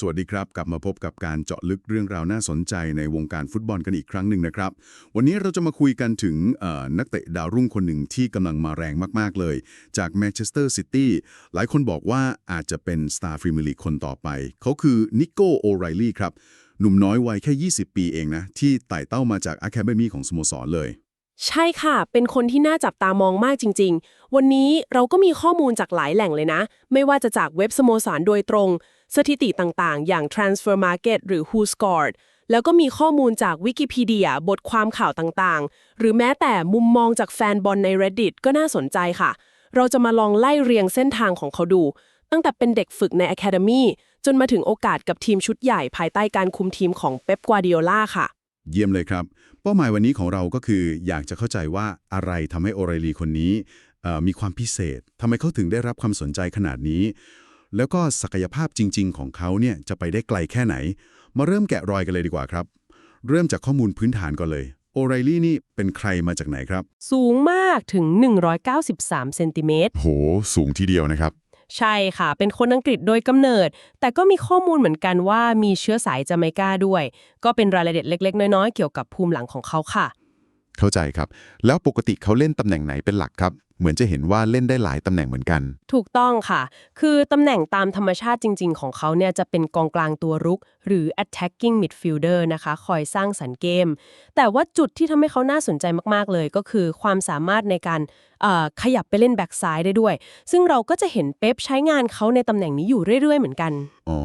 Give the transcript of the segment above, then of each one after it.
สวัสดีครับ กลับมาพบกับการเจาะลึกเรื่องราวน่าสนใจในวงการฟุตบอลกันอีกครั้งหนึ่งนะครับ วันนี้เราจะมาคุยกันถึงนักเตะดาวรุ่งคนหนึ่งที่กำลังมาแรงมาก ๆ เลย จากแมนเชสเตอร์ซิตี้หลายคนบอกว่าอาจจะเป็นสตาร์ฟรีมียร์ลีคนต่อไป เขาคือนิโก้โอไรลี่ครับ หนุ่มน้อยวัยแค่ 20 ปีเองนะ ที่ไต่เต้ามาจากอะคาเดมีของสโมสรเลยใช่ค่ะ เป็นคนที่น่าจับตามองมากจริง ๆ วันนี้เราก็มีข้อมูลจากหลายแหล่งเลยนะ ไม่ว่าจะจากเว็บสโมสรโดยตรง สถิติต่างๆ อย่าง Transfer Market หรือ Who Scored แล้วก็มีข้อมูลจากวิกิพีเดียบทความข่าวต่างๆ หรือแม้แต่มุมมองจากแฟนบอลใน Reddit ก็น่าสนใจค่ะ เราจะมาลองไล่เรียงเส้นทางของเขาดู ตั้งแต่เป็นเด็กฝึกใน Academy จนมาถึงโอกาสกับทีมชุดใหญ่ภายใต้การคุมทีมของเป๊ปกวาดิโอลาค่ะ เยี่ยมเลยครับ เป้าหมายวันนี้ของเราก็คือ อยากจะเข้าใจว่าอะไรทำให้โอไรลีคนนี้เอ่อมีความพิเศษทำไมเขาถึงได้รับความสนใจขนาดนี้ แล้วก็ศักยภาพจริง ๆ ของเขาเนี่ยจะไปได้ไกลแค่ไหน มาเริ่มแกะรอยกันเลยดีกว่าครับ เริ่มจากข้อมูลพื้นฐานก่อนเลย โอไรลีนี่เป็นใครมาจากไหนครับ สูงมากถึง 193 เซนติเมตร โห สูงทีเดียวนะครับ ใช่ค่ะ เป็นคนอังกฤษโดยกำเนิด แต่ก็มีข้อมูลเหมือนกันว่ามีเชื้อสายจาเมกาด้วย ก็เป็นรายละเอียดเล็ก ๆ น้อย ๆ เกี่ยวกับภูมิหลังของเขาค่ะ เข้าใจครับ แล้วปกติเขาเล่นตำแหน่งไหนเป็นหลักครับเหมือนจะเห็นว่าเล่นได้หลายตำแหน่งเหมือนกัน ถูกต้องค่ะ คือตำแหน่งตามธรรมชาติจริง ๆ ของเขาเนี่ยจะเป็นกองกลางตัวรุก หรือ attacking midfielder นะคะ คอยสร้างสรรค์เกม แต่ว่าจุดที่ทำให้เขาน่าสนใจมากๆเลยก็คือความสามารถในการเอ่อขยับไปเล่นแบ็กซ้ายได้ด้วย ซึ่งเราก็จะเห็นเป๊ปใช้งานเขาในตำแหน่งนี้อยู่เรื่อย ๆ เหมือนกัน อ๋อ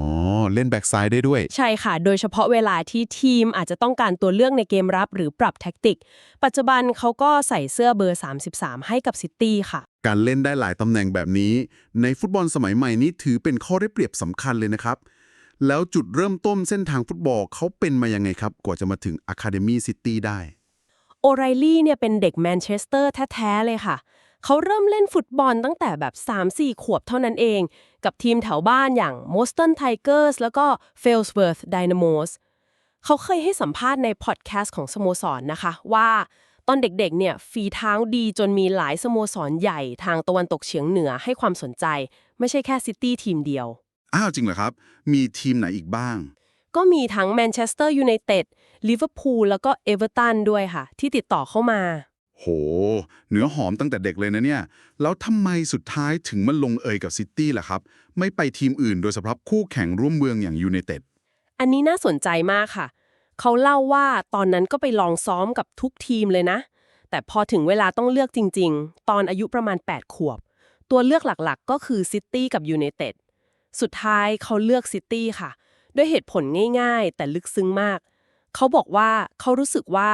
เล่นแบ็กซ้ายได้ด้วย ใช่ค่ะ โดยเฉพาะเวลาที่ทีมอาจจะต้องการตัวเลือกในเกมรับหรือปรับแท็กติก ปัจจุบันเขาก็ใส่เสื้อเบอร์ 33 ให้กับซิตี้ค่ะ การเล่นได้หลายตำแหน่งแบบนี้ ในฟุตบอลสมัยใหม่นี้ถือเป็นข้อได้เปรียบสำคัญเลยนะครับ แล้วจุดเริ่มต้นเส้นทางฟุตบอลเขาเป็นมายังไงครับ กว่าจะมาถึง Academy City ได้โอไรลี่เนี่ยเป็นเด็กแมนเชสเตอร์แท้ๆเลยค่ะ เขาเริ่มเล่นฟุตบอลตั้งแต่แบบ 3-4 ขวบเท่านั้นเอง กับทีมแถวบ้านอย่าง m o s t o n Tigers แล้วก็ f a i l s w o r t h Dynamos เขาเคยให้สัมภาษณ์ในพอดแคสต์ของสโมสรนะคะว่า ตอนเด็กๆเนี่ยฝีเท้าดีจนมีหลายสโมสรใหญ่ทางตะวันตกเฉียงเหนือให้ความสนใจ ไม่ใช่แค่ซิตี้ทีมเดียว อ้าวจริงเหรอครับ มีทีมไหนอีกบ้าง ก็มีทั้งแมนเชสเตอร์ยูไนเต็ดลิเวอร์พูลแล้วก็เอเวอร์ตันด้วยค่ะ ที่ติดต่อเข้ามา โห เนื้อหอมตั้งแต่เด็กเลยนะเนี่ย แล้วทำไมสุดท้ายถึงมาลงเอยกับซิตี้ล่ะครับ ไม่ไปทีมอื่นโดยเฉพาะคู่แข่งร่วมเมืองอย่างยูไนเต็ดอันนี้น่าสนใจมากค่ะ เขาเล่าว่าตอนนั้นก็ไปลองซ้อมกับทุกทีมเลยนะ แต่พอถึงเวลาต้องเลือกจริง ๆ ตอนอายุประมาณ 8 ขวบ ตัวเลือกหลักๆ ก็คือซิตี้กับยูไนเต็ดสุดท้ายเขาเลือกซิตี้ค่ะ ด้วยเหตุผลง่ายๆ แต่ลึกซึ้งมาก เขาบอกว่าเขารู้สึกว่า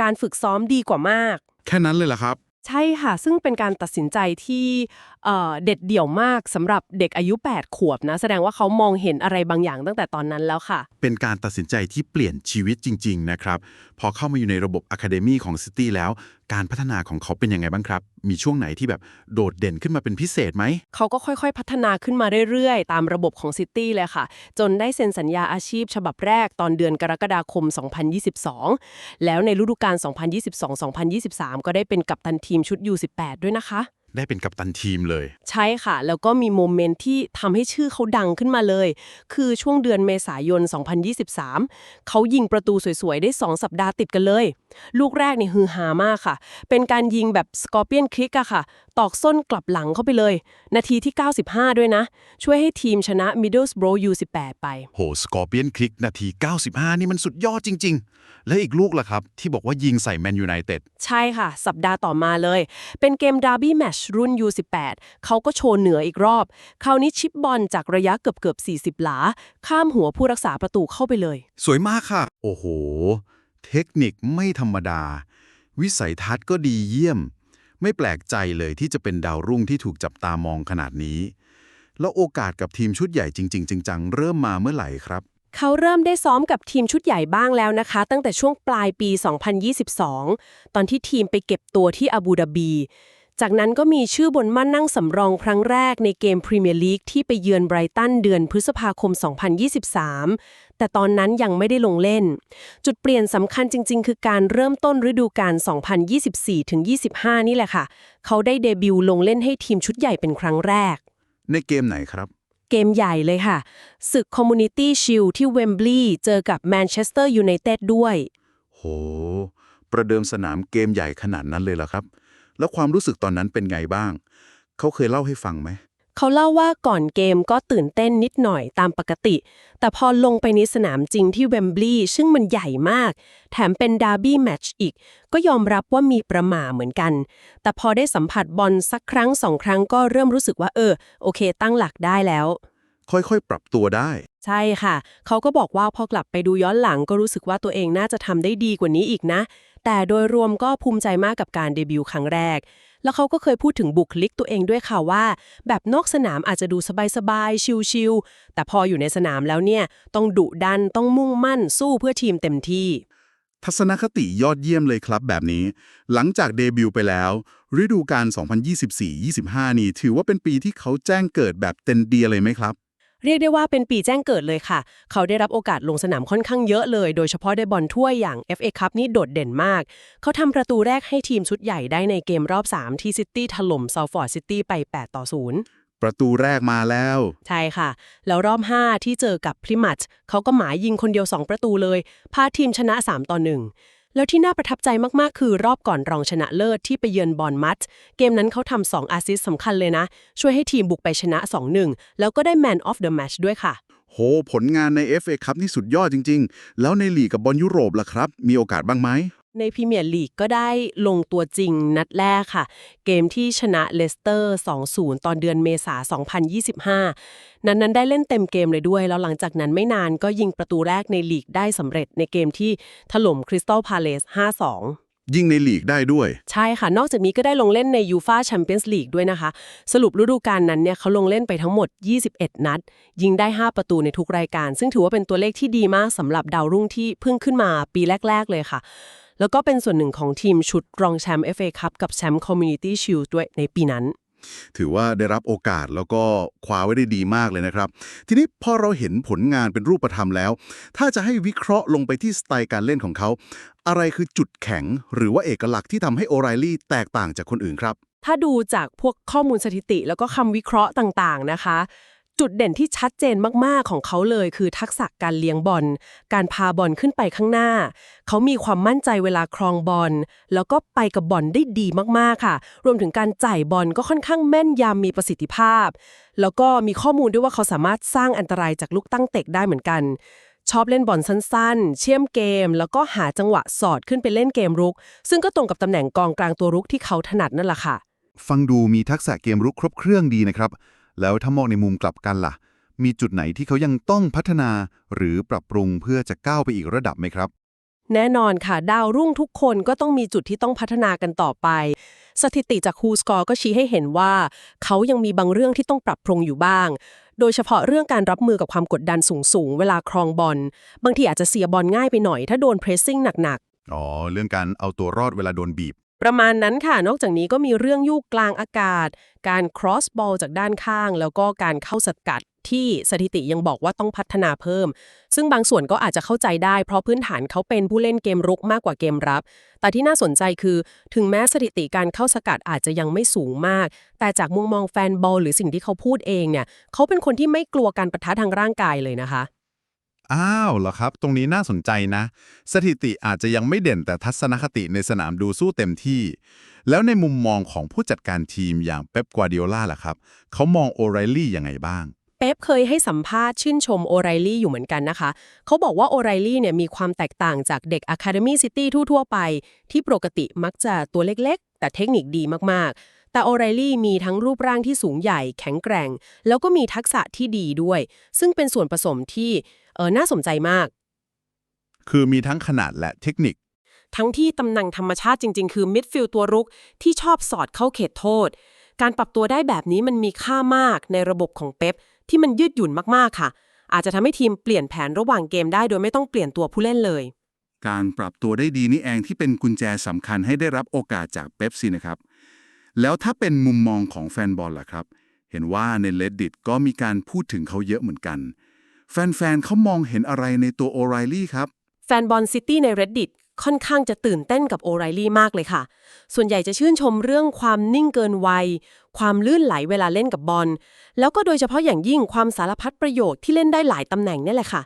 การฝึกซ้อมดีกว่ามาก แค่นั้นเลยเหรอครับ ใช่ค่ะ ซึ่งเป็นการตัดสินใจที่เอ่อเด็ดเดี่ยวมากสำหรับเด็กอายุ 8 ขวบนะ แสดงว่าเขามองเห็นอะไรบางอย่างตั้งแต่ตอนนั้นแล้วค่ะ เป็นการตัดสินใจที่เปลี่ยนชีวิตจริง ๆ นะครับ พอเข้ามาอยู่ในระบบอะคาเดมีของซิตี้แล้ว การพัฒนาของเขาเป็นยังไงบ้างครับ มีช่วงไหนที่แบบโดดเด่นขึ้นมาเป็นพิเศษไหม เขาก็ค่อยๆ พัฒนาขึ้นมาเรื่อยๆ ตามระบบของซิตี้เลยค่ะ จนได้เซ็นสัญญาอาชีพฉบับแรกตอนเดือนกรกฎาคม 2022 แล้วในฤดูกาล 2022-2023 ก็ได้เป็นกัปตันทีมชุด U18 ด้วยนะคะ ได้เป็นกัปตันทีมเลย ใช่ค่ะ แล้วก็มีโมเมนต์ที่ทำให้ชื่อเขาดังขึ้นมาเลย คือช่วงเดือนเมษายน 2023 เขายิงประตูสวยๆ ได้ 2 สัปดาห์ติดกันเลย ลูกแรกนี่ฮือฮามากค่ะ เป็นการยิงแบบสกอร์เปียนคลิกอะค่ะ ตอกส้นกลับหลังเข้าไปเลย นาทีที่ 95 ด้วยนะ ช่วยให้ทีมชนะ Middlesbrough U18 ไป โหสกอร์เปียนคลิกนาที 95 นี่มันสุดยอดจริง ๆ และอีกลูกล่ะครับ ที่บอกว่ายิงใส่แมนยูไนเต็ดใช่ค่ะ สัปดาห์ต่อมาเลย เป็นเกมดาร์บี้แมชรุ่น U18 เขาก็โชว์เหนืออีกรอบ คราวนี้ชิปบอลจากระยะเกือบเกือบๆ40 หลา ข้ามหัวผู้รักษาประตูเข้าไปเลย สวยมากค่ะ โอ้โห เทคนิคไม่ธรรมดา วิสัยทัศน์ก็ดีเยี่ยม ไม่แปลกใจเลยที่จะเป็นดาวรุ่งที่ถูกจับตามองขนาดนี้ แล้วโอกาสกับทีมชุดใหญ่จริง ๆ จังๆ เริ่มมาเมื่อไหร่ครับ เขาเริ่มได้ซ้อมกับทีมชุดใหญ่บ้างแล้วนะคะ ตั้งแต่ช่วงปลายปี 2022 ตอนที่ทีมไปเก็บตัวที่อาบูดาบี จากนั้นก็มีชื่อบนมั่นนั่งสำรองครั้งแรกในเกมพรีเมียร์ลีกที่ไปเยือนไบรตันเดือนพฤษภาคม 2023 แต่ตอนนั้นยังไม่ได้ลงเล่น จุดเปลี่ยนสำคัญจริง ๆ คือการเริ่มต้นฤดูกาล 2024-25 นี่แหละค่ะ เขาได้เดบิวต์ลงเล่นให้ทีมชุดใหญ่เป็นครั้งแรก ในเกมไหนครับเกมใหญ่เลยค่ะศึก Community Shield ที่เวมบลีย์เจอกับแมนเชสเตอร์ยูไนเต็ดด้วย โห ประเดิมสนามเกมใหญ่ขนาดนั้นเลยเหรอครับ แล้วความรู้สึกตอนนั้นเป็นไงบ้าง เขาเคยเล่าให้ฟังไหม เขาเล่าว่าก่อนเกมก็ตื่นเต้นนิดหน่อยตามปกติ แต่พอลงไปในสนามจริงที่เวมบลีย์ซึ่งมันใหญ่มาก แถมเป็นดาร์บี้แมตช์อีก ก็ยอมรับว่ามีประหม่าเหมือนกัน แต่พอได้สัมผัสบอลสักครั้งสองครั้งก็เริ่มรู้สึกว่าเออ โอเค ตั้งหลักได้แล้ว ค่อยๆ ปรับตัวได้ ใช่ค่ะ เขาก็บอกว่าพอกลับไปดูย้อนหลังก็รู้สึกว่าตัวเองน่าจะทำได้ดีกว่านี้อีกนะ แต่โดยรวมก็ภูมิใจมากกับการเดบิวต์ครั้งแรก แล้วเขาก็เคยพูดถึงบุคลิกตัวเองด้วยค่ะว่า แบบนอกสนามอาจจะดูสบายๆ ชิลๆ แต่พออยู่ในสนามแล้วเนี่ย ต้องดุดัน ต้องมุ่งมั่น สู้เพื่อทีมเต็มที่ ทัศนคติยอดเยี่ยมเลยครับแบบนี้ หลังจากเดบิวต์ไปแล้ว ฤดูกาล2024-25 นี้ถือว่าเป็นปีที่เขาแจ้งเกิดแบบเต็มเดียเลยไหมครับ เรียกได้ว่าเป็นปีแจ้งเกิดเลยค่ะ เขาได้รับโอกาสลงสนามค่อนข้างเยอะเลย โดยเฉพาะได้บอลถ้วยอย่าง FA Cup นี่โดดเด่นมาก เขาทำประตูแรกให้ทีมชุดใหญ่ได้ในเกมรอบ 3 ที่ซิตี้ถล่มซาฟอร์ดซิตี้ไป 8 ต่อ 0ประตูแรกมาแล้ว ใช่ค่ะ แล้วรอบ 5 ที่เจอกับพริมัตเขาก็หมายยิงคนเดียว 2 ประตูเลย พาทีมชนะ 3 ต่อ 1 แล้วที่น่าประทับใจมากๆ คือรอบก่อนรองชนะเลิศที่ไปเยือนบอลมัตเกมนั้นเขาทำสอาซิสสำคัญเลยนะ ช่วยให้ทีมบุกไปชนะ 2-1 แล้วก็ได้ Man of the Match ด้วยค่ะ โห ผลงานใน FA ครับนี่สุดยอดจริง ๆ แล้วในลีกกับบอลยุโรปล่ะครับ มีโอกาสบ้างไหม ในพรีเมียร์ลีกก็ได้ลงตัวจริงนัดแรกค่ะ เกมที่ชนะเลสเตอร์ 2-0 ตอนเดือนเมษายน2025 นั้นนั้นได้เล่นเต็มเกมเลยด้วย แล้วหลังจากนั้นไม่นานก็ยิงประตูแรกในลีกได้สำเร็จในเกมที่ถล่มคริสตัลพาเลส 5-2ยิ่งในลีกได้ด้วย ใช่ค่ะ นอกจากนี้ก็ได้ลงเล่นในยูฟาแชมเปี้ยนส์ลีกด้วยนะคะ สรุปฤดูกาลนั้นเนี่ยเขาลงเล่นไปทั้งหมด 21 นัด ยิงได้ 5 ประตูในทุกรายการ ซึ่งถือว่าเป็นตัวเลขที่ดีมากสำหรับดาวรุ่งที่เพิ่งขึ้นมาปีแรก ๆ เลยค่ะ แล้วก็เป็นส่วนหนึ่งของทีมชุดรองแชมป์ FA Cup กับแชมป์ Community Shield ด้วยในปีนั้น ถือว่าได้รับโอกาสแล้วก็คว้าไว้ได้ดีมากเลยนะครับ ทีนี้พอเราเห็นผลงานเป็นรูปธรรมแล้ว ถ้าจะให้วิเคราะห์ลงไปที่สไตล์การเล่นของเขา อะไรคือจุดแข็ง หรือว่าเอกลักษณ์ที่ทำให้โอไรลี่แตกต่างจากคนอื่นครับถ้าดูจากพวกข้อมูลสถิติแล้วก็คำวิเคราะห์ต่างๆนะคะ จุดเด่นที่ชัดเจนมากๆของเขาเลยคือทักษะการเลี้ยงบอล การพาบอลขึ้นไปข้างหน้า เขามีความมั่นใจเวลาครองบอล แล้วก็ไปกับบอลได้ดีมากๆค่ะ รวมถึงการจ่ายบอลก็ค่อนข้างแม่นยำมีประสิทธิภาพ แล้วก็มีข้อมูลด้วยว่าเขาสามารถสร้างอันตรายจากลูกตั้งเตะได้เหมือนกันชอบเล่นบอลสั้นๆ เชื่อมเกม แล้วก็หาจังหวะสอดขึ้นไปเล่นเกมรุก ซึ่งก็ตรงกับตำแหน่งกองกลางตัวรุกที่เขาถนัดนั่นแหละค่ะ ฟังดูมีทักษะเกมรุกครบเครื่องดีนะครับ แล้วถ้ามองในมุมกลับกันล่ะ มีจุดไหนที่เขายังต้องพัฒนาหรือปรับปรุงเพื่อจะก้าวไปอีกระดับไหมครับ แน่นอนค่ะ ดาวรุ่งทุกคนก็ต้องมีจุดที่ต้องพัฒนากันต่อไป สถิติจากคูสกอร์ก็ชี้ให้เห็นว่า เขายังมีบางเรื่องที่ต้องปรับปรุงอยู่บ้าง โดยเฉพาะเรื่องการรับมือกับความกดดันสูงๆเวลาครองบอลบางทีอาจจะเสียบอลง่ายไปหน่อย ถ้าโดนเพรสซิ่งหนักอ๋อ เรื่องการเอาตัวรอดเวลาโดนบีบๆ ประมาณนั้นค่ะ นอกจากนี้ก็มีเรื่องยูกกลางอากาศ การ cross ball จากด้านข้าง แล้วก็การเข้าสกัดที่สถิติยังบอกว่าต้องพัฒนาเพิ่ม ซึ่งบางส่วนก็อาจจะเข้าใจได้ เพราะพื้นฐานเขาเป็นผู้เล่นเกมรุกมากกว่าเกมรับ แต่ที่น่าสนใจคือ ถึงแม้สถิติการเข้าสกัดอาจจะยังไม่สูงมาก แต่จากมุมมองแฟนบอลหรือสิ่งที่เขาพูดเองเนี่ย เขาเป็นคนที่ไม่กลัวการประทะทางร่างกายเลยนะคะ อ้าวเหรอครับ ตรงนี้น่าสนใจนะ สถิติอาจจะยังไม่เด่นแต่ทัศนคติในสนามดูสู้เต็มที่ แล้วในมุมมองของผู้จัดการทีมอย่างเป๊ปกวาดิโอลาล่ะครับ เขามองโอไรลี่ยังไงบ้าง เป๊ปเคยให้สัมภาษณ์ชื่นชมโอไรลี่อยู่เหมือนกันนะคะ เขาบอกว่าโอไรลี่เนี่ยมีความแตกต่างจากเด็ก Academy City ทั่วๆไป ที่ปกติมักจะตัวเล็กๆ แต่เทคนิคดีมากๆแต่โอไรลี่มีทั้งรูปร่างที่สูงใหญ่แข็งแกร่ง แล้วก็มีทักษะที่ดีด้วย ซึ่งเป็นส่วนผสมที่ ออน่าสนใจมาก คือมีทั้งขนาดและเทคนิค ทั้งที่ตำแหน่งธรรมชาติจริง ๆ คือมิดฟิลด์ตัวรุกที่ชอบสอดเข้าเขตโทษ การปรับตัวได้แบบนี้มันมีค่ามากในระบบของเป๊ปที่มันยืดหยุ่นมากๆค่ะ อาจจะทำให้ทีมเปลี่ยนแผนระหว่างเกมได้โดยไม่ต้องเปลี่ยนตัวผู้เล่นเลย การปรับตัวได้ดีนี่เองที่เป็นกุญแจสำคัญให้ได้รับโอกาสจากเป๊ปซี่นะครับ แล้วถ้าเป็นมุมมองของแฟนบอลล่ะครับ เห็นว่าใน Reddit ก็มีการพูดถึงเขาเยอะเหมือนกัน แฟนๆเขามองเห็นอะไรในตัวโอไรลี่ครับ แฟนบอลซิตี้ใน Reddit ค่อนข้างจะตื่นเต้นกับโอไรลี่มากเลยค่ะ ส่วนใหญ่จะชื่นชมเรื่องความนิ่งเกินวัย ความลื่นไหลเวลาเล่นกับบอล แล้วก็โดยเฉพาะอย่างยิ่งความสารพัดประโยชน์ที่เล่นได้หลายตำแหน่งนี่แหละค่ะ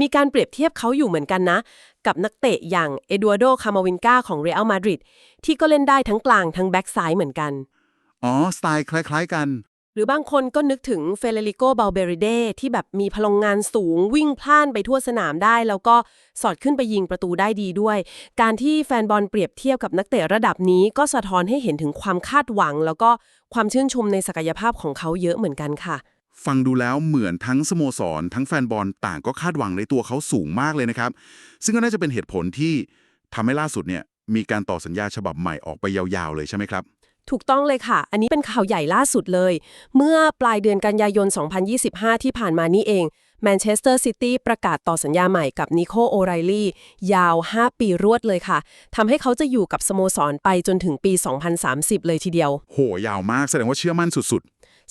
มีการเปรียบเทียบเขาอยู่เหมือนกันนะ กับนักเตะอย่างเอดัวโดคามาวินกาของเรอัลมาดริดที่ก็เล่นได้ทั้งกลางทั้งแบ็กซ้ายเหมือนกัน อ๋อ สไตล์คล้าย ๆ กัน หรือบางคนก็นึกถึงเฟเดริโกเบลเบริเดที่แบบมีพลังงานสูงวิ่งพล่านไปทั่วสนามได้ แล้วก็สอดขึ้นไปยิงประตูได้ดีด้วย การที่แฟนบอลเปรียบเทียบกับนักเตะระดับนี้ก็สะท้อนให้เห็นถึงความคาดหวัง แล้วก็ความชื่นชมในศักยภาพของเขาเยอะเหมือนกันค่ะฟังดูแล้วเหมือนทั้งสโมสร ทั้งแฟนบอลต่างก็คาดหวังในตัวเขาสูงมากเลยนะครับ ซึ่งก็น่าจะเป็นเหตุผลที่ทำให้ล่าสุดเนี่ยมีการต่อสัญญาฉบับใหม่ออกไปยาวๆเลยใช่ไหมครับ ถูกต้องเลยค่ะ อันนี้เป็นข่าวใหญ่ล่าสุดเลย เมื่อปลายเดือนกันยายน 2025 ที่ผ่านมานี้เองแมนเชสเตอร์ซิตี้ประกาศต่อสัญญาใหม่กับนิโคโอไรลี่ยาว 5 ปีรวดเลยค่ะทำให้เขาจะอยู่กับสโมสรไปจนถึงปี 2030 เลยทีเดียว โห ยาวมากแสดงว่าเชื่อมั่นสุด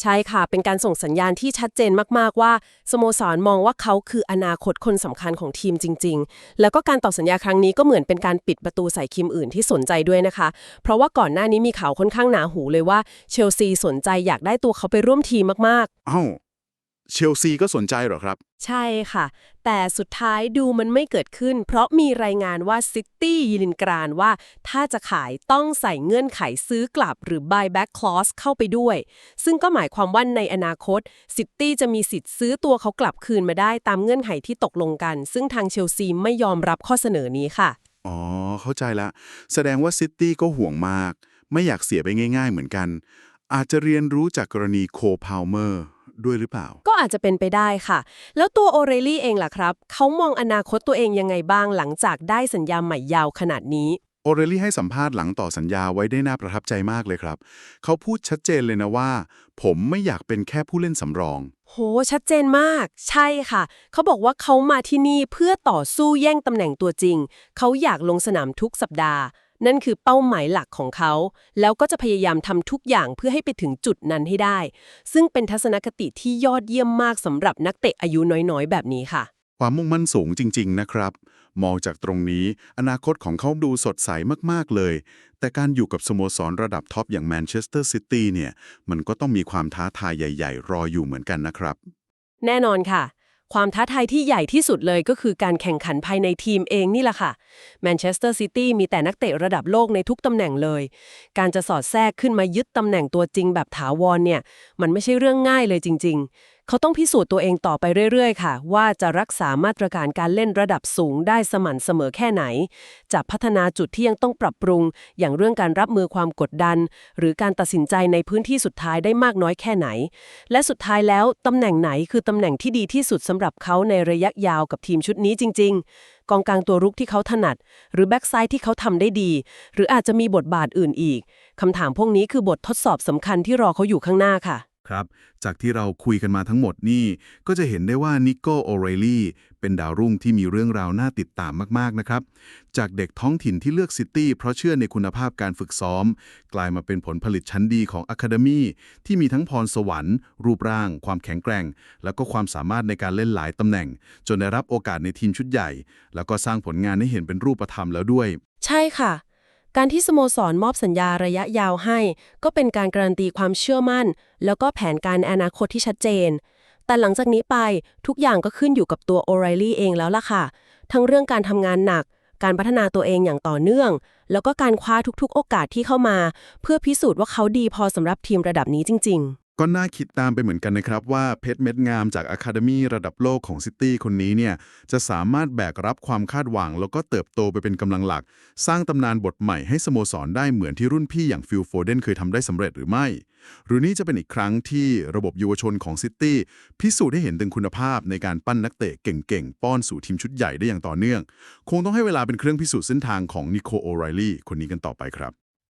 ใช่ค่ะ เป็นการส่งสัญญาณที่ชัดเจนมาก ๆ ว่าสโมสรมองว่าเขาคืออนาคตคนสำคัญของทีมจริง ๆ แล้วก็การต่อสัญญาครั้งนี้ก็เหมือนเป็นการปิดประตูใส่คิมอื่นที่สนใจด้วยนะคะ เพราะว่าก่อนหน้านี้มีข่าวค่อนข้างหนาหูเลยว่าเชลซีสนใจอยากได้ตัวเขาไปร่วมทีมมากๆอ้า เชลซีก็สนใจเหรอครับ ใช่ค่ะ แต่สุดท้ายดูมันไม่เกิดขึ้น เพราะมีรายงานว่าซิตี้ยินกรานว่า ถ้าจะขายต้องใส่เงื่อนไขซื้อกลับหรือ buyback clause เข้าไปด้วย ซึ่งก็หมายความว่าในอนาคตซิตี้จะมีสิทธิ์ซื้อตัวเขากลับคืนมาได้ตามเงื่อนไขที่ตกลงกัน ซึ่งทางเชลซีไม่ยอมรับข้อเสนอนี้ค่ะ อ๋อ เข้าใจละ แสดงว่าซิตี้ก็ห่วงมาก ไม่อยากเสียไปง่าย ๆ เหมือนกัน อาจจะเรียนรู้จากกรณีโคพาวเมอร์ ด้วยหรือเปล่า ก็อาจจะเป็นไปได้ค่ะ แล้วตัวโอเรลลี่เองล่ะครับ เขามองอนาคตตัวเองยังไงบ้างหลังจากได้สัญญาใหม่ยาวขนาดนี้ โอเรลลี่ให้สัมภาษณ์หลังต่อสัญญาไว้ได้น่าประทับใจมากเลยครับ เขาพูดชัดเจนเลยนะว่า ผมไม่อยากเป็นแค่ผู้เล่นสำรอง โห ชัดเจนมาก ใช่ค่ะ เขาบอกว่าเขามาที่นี่เพื่อต่อสู้แย่งตำแหน่งตัวจริง เขาอยากลงสนามทุกสัปดาห์ นั่นคือเป้าหมายหลักของเขา แล้วก็จะพยายามทำทุกอย่างเพื่อให้ไปถึงจุดนั้นให้ได้ ซึ่งเป็นทัศนคติที่ยอดเยี่ยมมากสำหรับนักเตะอายุน้อยๆ แบบนี้ค่ะ ความมุ่งมั่นสูงจริง ๆ นะครับ มองจากตรงนี้ อนาคตของเขาดูสดใสมากๆเลย แต่การอยู่กับสโมสรระดับท็อปอย่างแมนเชสเตอร์ซิตี้เนี่ย มันก็ต้องมีความท้าทายใหญ่ ๆ รออยู่เหมือนกันนะครับ แน่นอนค่ะ ความท้าทายที่ใหญ่ที่สุดเลยก็คือการแข่งขันภายในทีมเองนี่แหละค่ะแมนเชสเตอร์ซิตี้มีแต่นักเตะระดับโลกในทุกตำแหน่งเลย การจะสอดแทรกขึ้นมายึดตำแหน่งตัวจริงแบบถาวรเนี่ย มันไม่ใช่เรื่องง่ายเลยจริง ๆ เขาต้องพิสูจน์ตัวเองต่อไปเรื่อย ๆ ค่ะ ว่าจะรักษามาตรการการเล่นระดับสูงได้สม่ำเสมอแค่ไหน จะพัฒนาจุดที่ยังต้องปรับปรุง อย่างเรื่องการรับมือความกดดัน หรือการตัดสินใจในพื้นที่สุดท้ายได้มากน้อยแค่ไหน และสุดท้ายแล้วตำแหน่งไหนคือตำแหน่งที่ดีที่สุดสำหรับเขาในระยะยาวกับทีมชุดนี้จริง ๆกองกลางตัวรุกที่เขาถนัด หรือแบ็กไซด์ที่เขาทำได้ดี หรืออาจจะมีบทบาทอื่นอีกคำถามพวกนี้คือบททดสอบสำคัญที่รอเขาอยู่ข้างหน้าค่ะ ครับ จากที่เราคุยกันมาทั้งหมดนี่ก็จะเห็นได้ว่านิโกโอเรลลี่เป็นดาวรุ่งที่มีเรื่องราวน่าติดตามมาก ๆ นะครับ จากเด็กท้องถิ่นที่เลือกซิตี้เพราะเชื่อในคุณภาพการฝึกซ้อม กลายมาเป็นผลผลิตชั้นดีของอะคาเดมีที่มีทั้งพรสวรรค์ รูปร่าง ความแข็งแกร่ง แล้วก็ความสามารถในการเล่นหลายตำแหน่ง จนได้รับโอกาสในทีมชุดใหญ่ แล้วก็สร้างผลงานให้เห็นเป็นรูปธรรมแล้วด้วย ใช่ค่ะ การที่สโมสรมอบสัญญาระยะยาวให้ ก็เป็นการการันตีความเชื่อมั่น แล้วก็แผนการอนาคตที่ชัดเจน แต่หลังจากนี้ไปทุกอย่างก็ขึ้นอยู่กับตัวโอไรลี่เองแล้วล่ะค่ะ ทั้งเรื่องการทำงานหนัก การพัฒนาตัวเองอย่างต่อเนื่อง แล้วก็การคว้าทุกๆ โอกาสที่เข้ามา เพื่อพิสูจน์ว่าเขาดีพอสำหรับทีมระดับนี้จริง ๆ ก็น่าคิดตามไปเหมือนกันนะครับว่าเพชรเม็ดงามจากอะคาเดมีระดับโลกของซิตี้คนนี้เนี่ยจะสามารถแบกรับความคาดหวัง แล้วก็เติบโตไปเป็นกำลังหลัก สร้างตำนานบทใหม่ให้สโมสรได้เหมือนที่รุ่นพี่อย่างฟิลโฟเดนเคยทำได้สำเร็จหรือไม่ หรือนี่จะเป็นอีกครั้งที่ระบบเยาวชนของซิตี้พิสูจน์ให้เห็นถึงคุณภาพในการปั้นนักเตะเก่งๆ ป้อนสู่ทีมชุดใหญ่ได้อย่างต่อเนื่อง คงต้องให้เวลาเป็นเครื่องพิสูจน์เส้นทางของนิโคโอไรลี่คนนี้กันต่อไปครับ